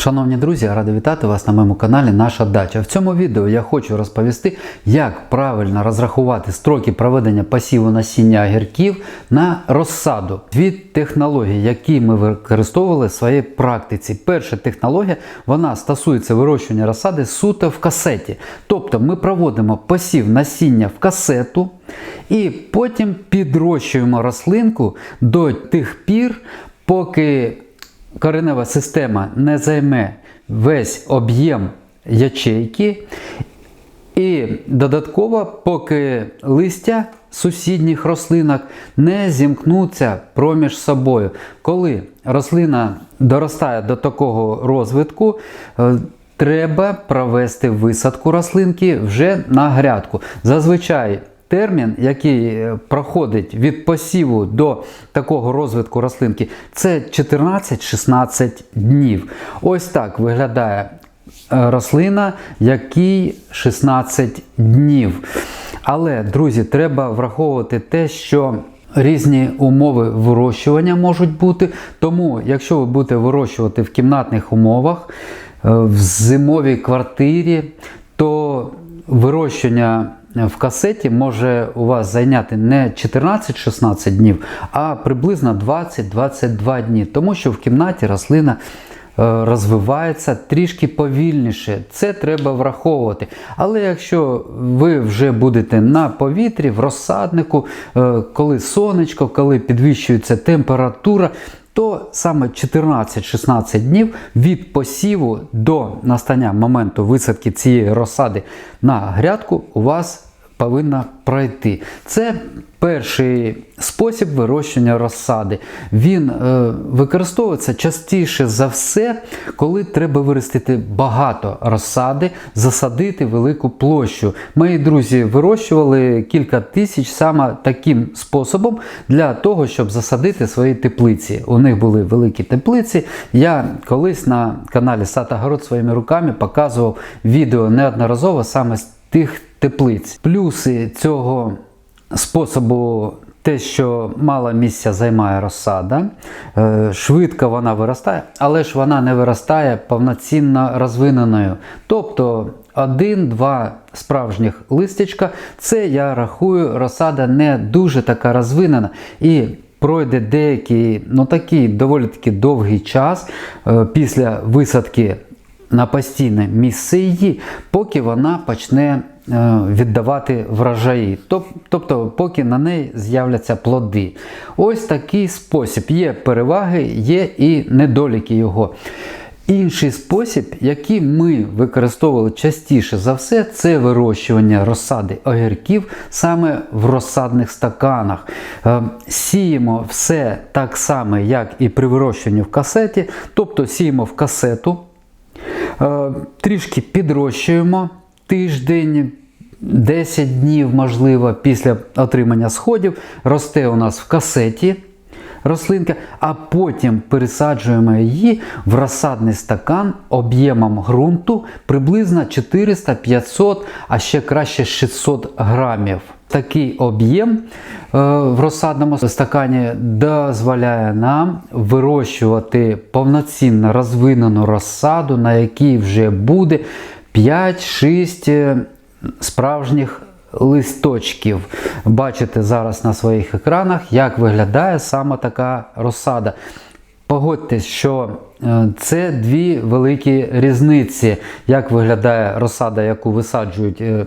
Шановні друзі, радий вітати вас на моєму каналі Наша Дача. В цьому відео я хочу розповісти, як правильно розрахувати строки проведення посіву насіння огірків на розсаду. Дві технології, які ми використовували в своїй практиці. Перша технологія вона стосується вирощування розсади суто в касеті. Тобто ми проводимо посів насіння в касету і потім підрощуємо рослинку до тих пір, поки коренева система не займе весь об'єм ячейки. І додатково, поки листя сусідніх рослинок не зімкнуться проміж собою. Коли рослина доростає до такого розвитку, е, треба провести висадку рослинки вже на грядку. Зазвичай термін, який е, проходить від посіву до такого розвитку рослинки, це 14-16 днів. Ось так виглядає е, рослина, який 16 днів. Але, друзі, треба враховувати те, що різні умови вирощування можуть бути. Тому, якщо ви будете вирощувати в кімнатних умовах, е, в зимовій квартирі, то вирощення в касеті може у вас зайняти не 14-16 днів, а приблизно 20-22 дні, тому що в кімнаті рослина е, розвивається трішки повільніше. Це треба враховувати. Але якщо ви вже будете на повітрі, в розсаднику, е, коли сонечко, коли підвищується температура, то саме 14-16 днів від посіву до настання моменту висадки цієї розсади на грядку у вас повинна пройти. Це перший спосіб вирощення розсади. Він е, використовується частіше за все, коли треба виростити багато розсади, засадити велику площу. Мої друзі вирощували кілька тисяч саме таким способом для того, щоб засадити свої теплиці. У них були великі теплиці. Я колись на каналі Сад Огород своїми руками показував відео неодноразово саме з тих теплиць. Плюси цього способу. Те, що мало місця займає розсада, е, швидко вона виростає, але ж вона не виростає повноцінно розвиненою. Тобто один-два справжніх листячка, це я рахую, розсада не дуже така розвинена. І пройде деякий, ну такий доволі таки довгий час е, після висадки на постійне місце її, поки вона почне е, віддавати врожаї, тобто поки на неї з'являться плоди. Ось такий спосіб. Є переваги, є і недоліки його. Інший спосіб, який ми використовували частіше за все, це вирощування розсади огірків саме в розсадних стаканах. Е, сіємо все так само, як і при вирощуванні в касеті, тобто сіємо в касету. Е, трішки підрощуємо тиждень, 10 днів, можливо, після отримання сходів. Росте у нас в касеті рослинка, а потім пересаджуємо її в розсадний стакан об'ємом ґрунту приблизно 400-500, а ще краще 600 грамів. Такий об'єм е, в розсадному стакані дозволяє нам вирощувати повноцінно розвинену розсаду, на якій вже буде 5-6 справжніх листочків. Бачите зараз на своїх екранах, як виглядає саме така розсада. Погодьтесь, що е, це дві великі різниці, як виглядає розсада, яку висаджують е,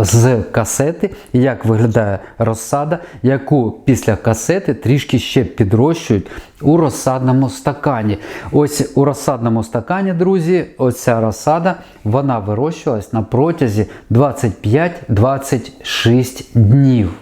з касети, як виглядає розсада, яку після касети трішки ще підрощують у розсадному стакані. Ось у розсадному стакані, друзі, оця розсада вона вирощувалась на протязі 25-26 днів.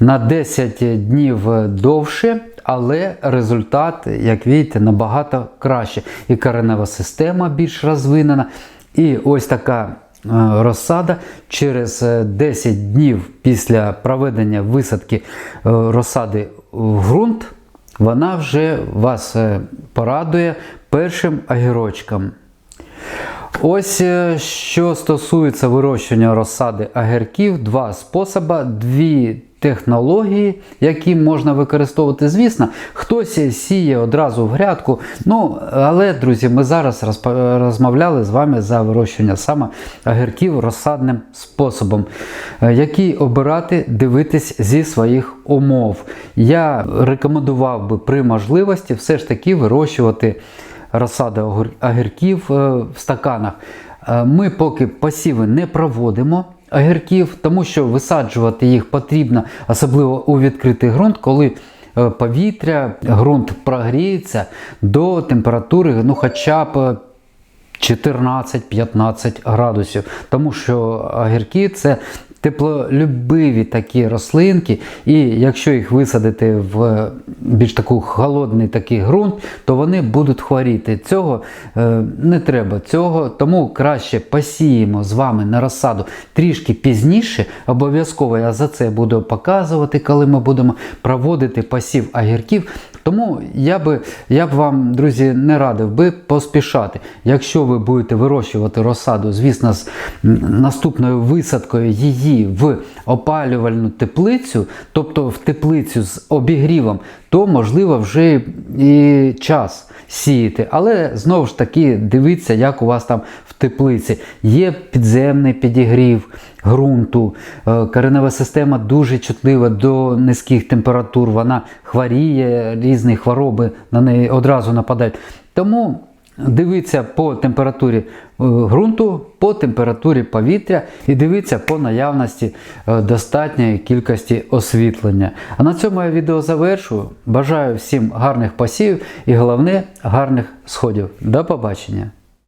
На 10 днів довше, але результат, як бачите, набагато краще. І коренева система більш розвинена. І ось така розсада через 10 е, днів після проведення висадки е, розсади в ґрунт, вона вже вас порадує першим огірочком. Ось що стосується вирощування розсади огірків, два способи, дві технології, які можна використовувати. Звісно, хтось сіє одразу в грядку. Ну, але, друзі, ми зараз розмовляли з вами за вирощування саме огірків розсадним способом, е, який обирати, дивитись зі своїх умов. Я рекомендував би при можливості все ж таки вирощувати розсади огірків е, в стаканах. Е, Ми поки посіви не проводимо огірків, тому що висаджувати їх потрібно, особливо у відкритий ґрунт, коли е, повітря, ґрунт прогріється до температури, ну хоча б е, 14-15 градусів. Тому що огірки це теплолюбиві такі рослинки, і якщо їх висадити в більш таку холодний такий ґрунт, то вони будуть хворіти. Цього е, не треба. Цього, тому краще посіємо з вами на розсаду трішки пізніше. Обов'язково я за це буду показувати, коли ми будемо проводити посів огірків. Тому я би, я б вам, друзі, не радив би поспішати. Якщо ви будете вирощувати розсаду, звісно, з наступною висадкою її в опалювальну теплицю, тобто в теплицю з обігрівом, то можливо вже і час сіяти. Але знову ж таки дивіться, як у вас там в теплиці. Є підземний підігрів ґрунту, е, коренева система дуже чутлива до низьких температур, вона хворіє, різні хвороби на неї одразу нападають. Тому дивіться по температурі ґрунту, по температурі повітря і дивіться по наявності е, достатньої кількості освітлення. А на цьому я відео завершую. Бажаю всім гарних посівів і головне гарних сходів. До побачення!